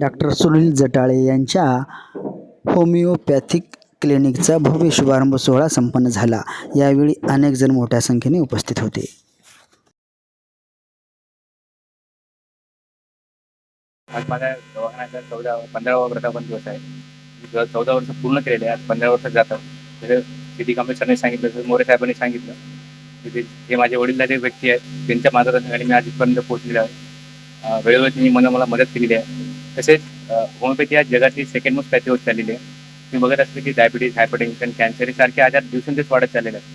Doctor Sunil Jatale यांच्या homeopathic क्लिनिकचा भव्य शुभारंभ सोहळा संपन्न झाला. यावेळी अनेक जण मोठ्या संख्येने उपस्थित होते. आज माझ्या दवाखान्याचा चौदा पंधरावा वर्धापन दिवस आहे. मी चौदा वर्ष पूर्ण केलेले आहे. आज पंधरा वर्षात जातं. जसं सिटी कमिशनरने सांगितलं जसं मोरे साहेबांनी सांगितलं की जे माझे जे व्यक्ती आहेत. त्यांच्या मार्गदर्शनाने मी आज इथपर्यंत पोहोचलेलो आहे. वेळोवेळी त्यांनी मला मला मदत केलेली आहे. तसेच होमिओपॅथी आज जगातली सेकंड मोस्ट पॅथी होत चाललेली आहे. तुम्ही बघत असले की डायबिटीज हायपरटेन्शन कॅन्सर हे सारखे आजार दिवसेंदिवस वाढत चाललेले आहेत.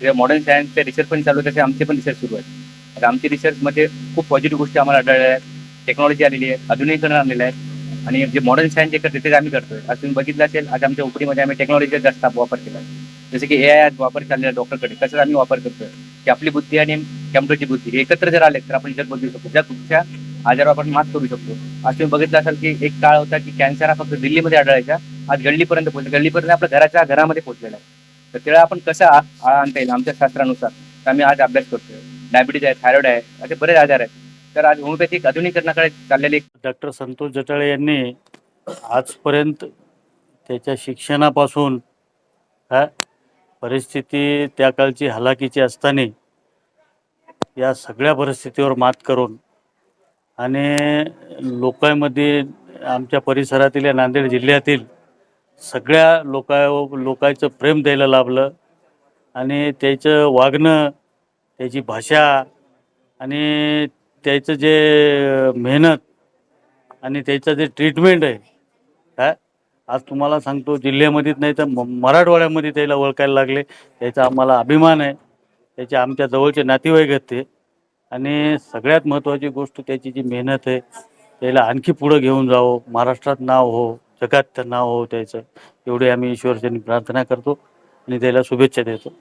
त्याच्या मॉडर्न सायन्सचे रिसर्च पण चालू आहे तसे आमचे पण रिसर्च सुरू आहेत. आता आमची रिसर्चमध्ये खूप पॉझिटिव्ह गोष्टी आम्हाला आढळल्या आहेत. टेक्नॉलॉजी आलेली आहे आधुनिकीकरण आलेलं आहे. आणि जे मॉडर्न सायन्स जे करते तेच आम्ही करतोय. आज तुम्ही बघितलं असेल आज आमच्या उपडीमध्ये आम्ही टेक्नॉलॉजीचा जास्त वापर केला आहे. की ए आय आज वापर चाललेला डॉक्टरकडे तसंच आम्ही वापर करतोय. की आपली बुद्धी आणि कॅम्प्युटरची बुद्धी हे एकत्र जर आले तर आपण जग बदलू शकतो. ज्या कुठच्या आजारावर आपण मात करू शकतो. आज तुम्ही बघितलं असाल की एक काळ होता की कॅन्सर हा फक्त दिल्लीमध्ये आढळायचा. आज गल्लीपर्यंत पोहोचला. गल्लीपर्यंत आपल्या घराच्या घरामध्ये पोहोचलेला आहे. तर त्याला आपण कसा आळा आणता येईल आमच्या शास्त्रानुसार? तर आम्ही आज अभ्यास करतोय. डायबिटीज आहे थायरॉइड आहे असे बरेच आजार आहेत. तर आज होमिओपॅथिक आधुनिकरणाकडे चाललेले एक डॉक्टर संतोष जटाळे यांनी आजपर्यंत त्याच्या शिक्षणापासून हा परिस्थिती त्या काळची हलाखीची असताना या सगळ्या परिस्थितीवर मात करून आणि लोकांमध्ये आमच्या परिसरातील या नांदेड जिल्ह्यातील सगळ्या लोका लोकांचं प्रेम द्यायला लाभलं. आणि त्याचं वागणं त्याची भाषा आणि त्याचं जे मेहनत आणि त्याचं जे ट्रीटमेंट आहे काय आज तुम्हाला सांगतो जिल्ह्यामध्येच नाही तर म- मराठवाड्यामध्ये त्याला ओळखायला लागले. त्याचा आम्हाला अभिमान आहे. त्याचे आमच्या जवळचे नातेवाईक आहेत ते. आणि सगळ्यात महत्त्वाची गोष्ट त्याची जी मेहनत आहे त्याला आणखी पुढं घेऊन जावं. महाराष्ट्रात नाव हो जगात नाव हो त्याचं. एवढी आम्ही ईश्वरच्यानी प्रार्थना करतो आणि त्याला शुभेच्छा देतो.